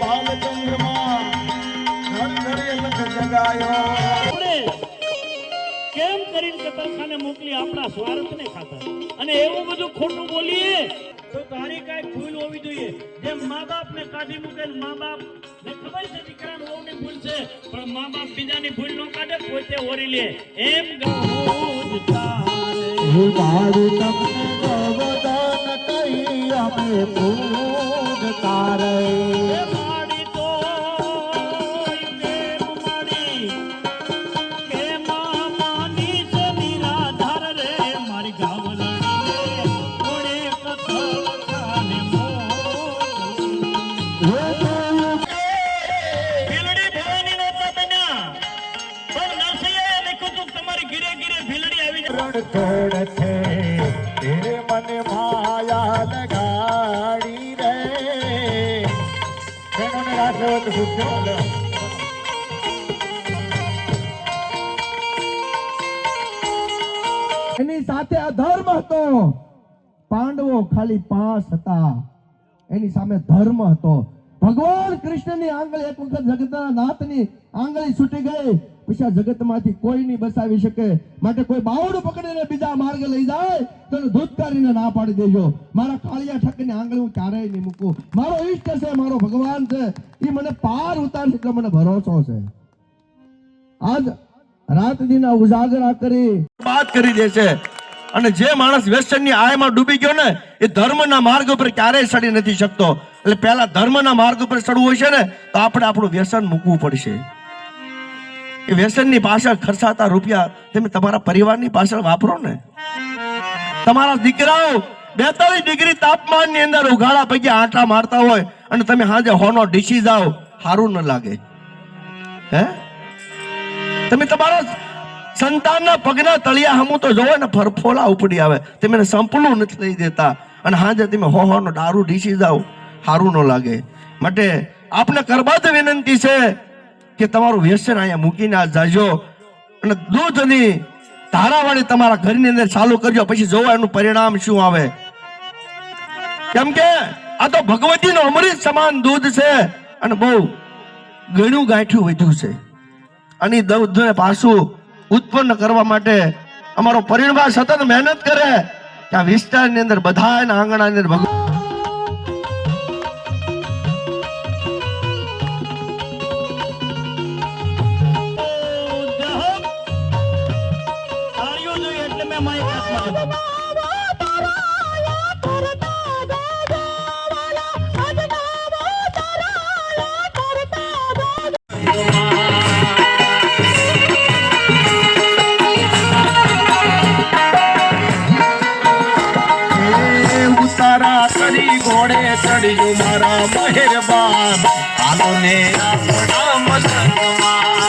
બાલચંદ્રમાં ઘર ઘરે લખ જગાયો કેમ કરીને કતલખાને મોકલી આપણા સ્વાર્થને ખાતર? અને એવું બધું ખોટું બોલીએ, તો તારી કાંઈ ભૂલ હોવી જોઈએ. જેમ મા બાપ ને કાઢી મૂકે મા બાપ ને ખબર છે દીકરાને વહુની ભૂલ છે, પણ મા બાપ બીજાની ભૂલ ન કાઢે, પોતે ઓરી લે. એમ ગૌ જ તારે. મારું તમને ગવદાન કહી અમે ભૂલ તારે. ભીલડી આવી જાય. છે. તે મને માયા લગાડી રે. બહેનોને રાખો તો પૂછો એની સાથે અધર્મ હતો. પાંડવો ખાલી પાંચ હતા. એની સામે ધર્મ હતો. ભગવાન કૃષ્ણની આંગળી એક વખત જગતના નાથની આંગળી છૂટી ગઈ. પછી જગતમાંથી કોઈ નહીં બસાવી શકે. માટે કોઈ બાવડું પકડીને બીજા માર્ગે લઈ જાય તો ધૂતકારીને ના પાડી દેજો. મારા કાળિયા ઠક્કરની આંગળી હું ક્યારેય નહીં મૂકું. મારો ઈષ્ટ છે, મારો ભગવાન છે. એ મને પાર ઉતારશે એટલે મને ભરોસો છે. આજ રાત દીના ઉજાગરા કરી વાત કરી દે છે. અને જે માણસ વ્યસનની આયમાં ડૂબી ગયો ને, એ ધર્મના માર્ગ ઉપર ક્યારેય ચડી નથી શકતો. એટલે પહેલા ધર્મના માર્ગ ઉપર ચડવું હોય છે ને, તો આપણે આપણું વ્યસન મૂકવું પડશે. એ વ્યસનની પાછળ ખર્ચાતા રૂપિયા તમે તમારા પરિવારની પાછળ વાપરો ને? તમારા દીકરાઓ બેતાલીસ ડિગ્રી તાપમાનની અંદર ઉઘાડા પૈકી આંટા મારતા હોય અને તમે હાજે હોનો ડીસી જાઓ સારું ન લાગે. હે? તમે તમારા સંતાનના પગના તળિયા હમું તો જોવો ને ફરફોલા ઉપડી આવે. તમે એને સંપલું નથી લઈ દેતા. અને હાજે તમે હો, હોનો દારૂ ડીસી જાઓ સારું ન લાગે. માટે આપને કરબાદ વિનંતી છે કે તમારું વ્યસન અહીંયા મૂકીને આ જાજો અને દૂધની ધારાવાળી તમારા ઘરની અંદર ચાલુ કરજો. પછી જોવા એનું પરિણામ શું આવે? કેમ કે આ તો ભગવતીનું અમૃત સમાન દૂધ છે અને બહુ ઘણું ગાંઠ્યું વધ્યું છે. અને દૂધને પાછું ઉત્પન્ન કરવા માટે અમારો પરિણભા સતત મહેનત કરે આ વિસ્તારની અંદર બધા આંગણાની અંદર ભગવાન એ ઉતારા કરી ઘોડે ચડ્યું મારા મહેરબાન. હાલો ને આપણા મદનમાં